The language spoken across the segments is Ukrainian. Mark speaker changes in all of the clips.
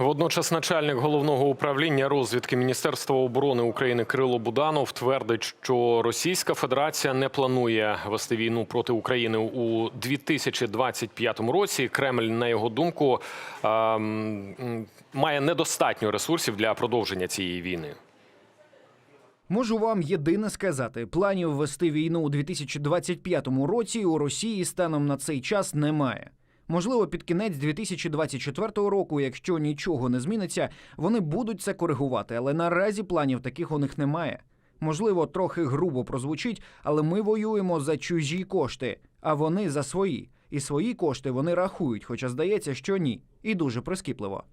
Speaker 1: Водночас начальник головного управління розвідки Міністерства оборони України Кирило Буданов твердить, що Російська Федерація не планує вести війну проти України у 2025 році. Кремль, на його думку, ем, має недостатньо ресурсів для продовження цієї війни.
Speaker 2: Можу вам єдине сказати: планів вести війну у 2025 році у Росії станом на цей час немає. Можливо, під кінець 2024 року, якщо нічого не зміниться, вони будуть це коригувати, але наразі планів таких у них немає. Можливо, трохи грубо прозвучить, але ми воюємо за чужі кошти, а вони за свої. І свої кошти вони рахують, хоча здається, що ні, і дуже прискіпливо.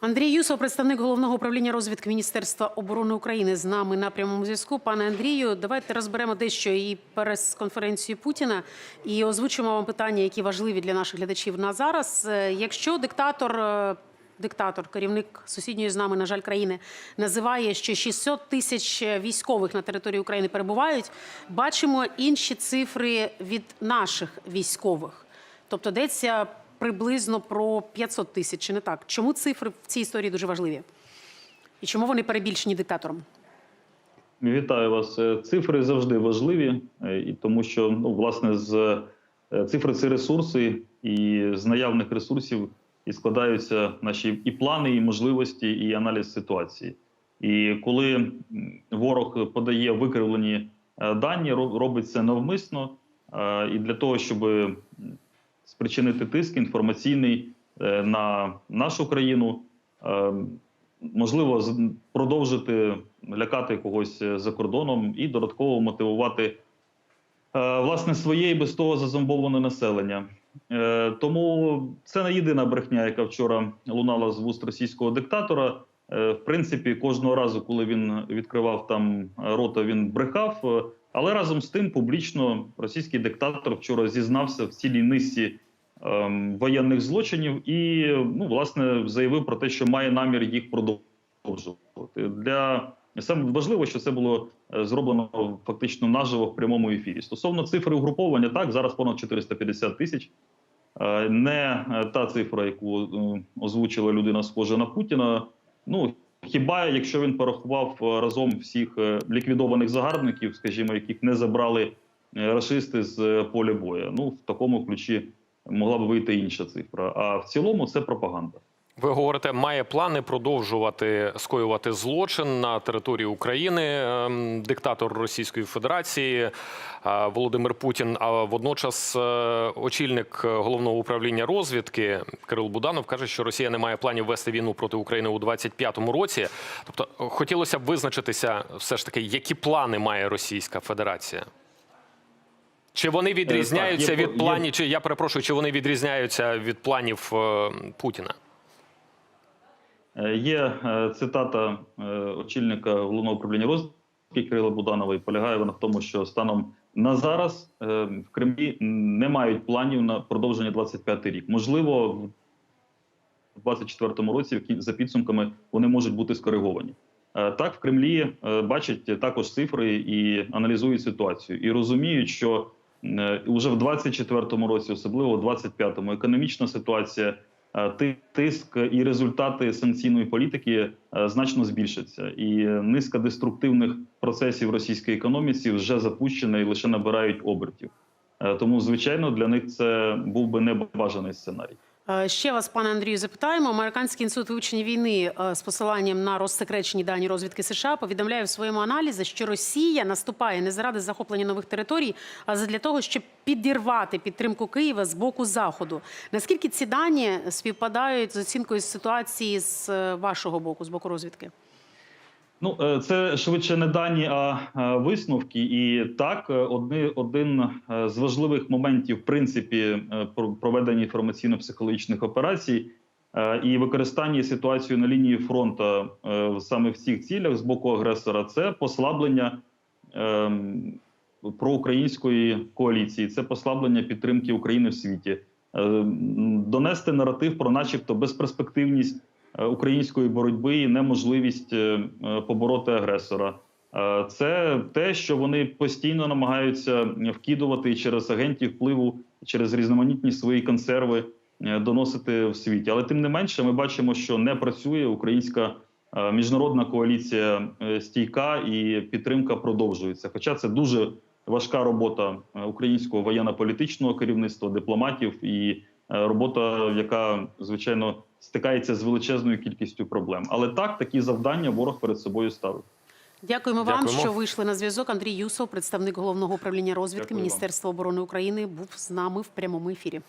Speaker 3: Андрій Юсов, представник головного управління розвідки Міністерства оборони України, з нами на прямому зв'язку. Пане Андрію, давайте розберемо дещо і прес-конференцію Путіна і озвучимо вам питання, які важливі для наших глядачів на зараз. Е, Якщо диктатор. е, Диктатор, керівник сусідньої з нами, на жаль, країни, називає, що 600 тисяч військових на території України перебувають. Бачимо інші цифри від наших військових. Тобто йдеться приблизно про 500 тисяч, чи не так? Чому цифри в цій історії дуже важливі? І чому вони перебільшені диктатором?
Speaker 4: Вітаю вас. Е, Цифри завжди важливі, е, і тому що ну, власне з е, цифри це ресурси, і з наявних ресурсів і складаються наші і плани, і можливості, і аналіз ситуації. І коли ворог подає викривлені дані, ро- робить це навмисно, і для того, щоб спричинити тиск інформаційний е, на нашу країну. е, можливо, продовжити лякати когось е, за кордоном і додатково мотивувати власне своє і без того зазомбоване населення. Тому це не єдина брехня, яка вчора лунала з вуст російського диктатора. В принципі, кожного разу, коли він відкривав там рота, він брехав. Але разом з тим, публічно російський диктатор вчора зізнався в цілій низці воєнних злочинів і ну власне заявив про те, що має намір їх продовжувати. Для саме важливо, що це було е, зроблено фактично наживо в прямому ефірі. Стосовно цифри угруповання, так зараз понад 450 тисяч. Е, Не е, та цифра, яку озвучила людина, схожа на Путіна. Ну хіба якщо він порахував разом всіх ліквідованих загарбників, скажімо, яких не забрали рашисти з поля бою. Ну в такому ключі могла б вийти інша цифра. А в цілому це пропаганда.
Speaker 1: Ви говорите, має плани продовжувати скоювати злочин на території України. ем, Диктатор Російської Федерації е, Володимир Путін. А водночас е, очільник головного управління розвідки Кирил Буданов каже, що Росія не має планів вести війну проти України у 25-му році. Тобто, хотілося б визначитися, все ж таки, які плани має Російська Федерація. Чи вони відрізняються
Speaker 4: Е, так, є-
Speaker 1: від планів, чи я перепрошую, чи вони відрізняються від планів е, Путіна?
Speaker 4: Е, Є е, цитата е, очільника головного управління розвідки Кирила Буданова, і полягає вона в тому, що станом на зараз е, в Кремлі не мають планів на продовження 25 рік. Можливо, в 24-му році за підсумками вони можуть бути скориговані. Е, Так, в Кремлі е, бачать також цифри і аналізують ситуацію, і розуміють, що уже в 24-му році, особливо в 25-му, економічна ситуація е, ти- тиск і результати санкційної політики е, значно збільшаться, і низка деструктивних процесів російської економіці вже запущена і лише набирають обертів. Е, Тому, звичайно, для них це був би небажаний сценарій.
Speaker 3: Е, Ще вас, пане Андрію, запитаємо. Американський інститут вивчення війни е, з посиланням на розсекречені дані розвідки США повідомляє в своєму аналізі, що Росія наступає не заради захоплення нових територій, а задля того, щоб підірвати підтримку Києва з боку заходу. Наскільки ці дані співпадають з оцінкою ситуації з е, вашого боку, з боку розвідки?
Speaker 4: Ну, е, це швидше не дані, а е, висновки. І так, е, одни, один з важливих моментів, в принципі, проведення інформаційно-психологічних операцій і використання ситуації на лінії фронту саме в цих цілях з боку агресора, це послаблення ем, проукраїнської коаліції, це послаблення підтримки України в світі, донести наратив про, начебто, безперспективність української боротьби і неможливість е, е, побороти агресора. Е, Це те, що вони постійно намагаються вкидувати через агентів впливу, через різноманітні свої консерви е, доносити в світі. Але тим не менше, ми бачимо, що не працює українська е, міжнародна коаліція е, стійка і підтримка продовжується. Хоча це дуже важка робота е, українського воєнно-політичного керівництва, дипломатів і е, робота, яка звичайно стикається з величезною кількістю проблем. Але так, такі завдання ворог перед собою ставить.
Speaker 3: Дякуємо вам,
Speaker 1: Дякуємо.
Speaker 3: що вийшли на зв'язок. Андрій Юсов, представник головного управління розвідки
Speaker 4: Дякую вам.
Speaker 3: Міністерства оборони України, був з нами в прямому ефірі.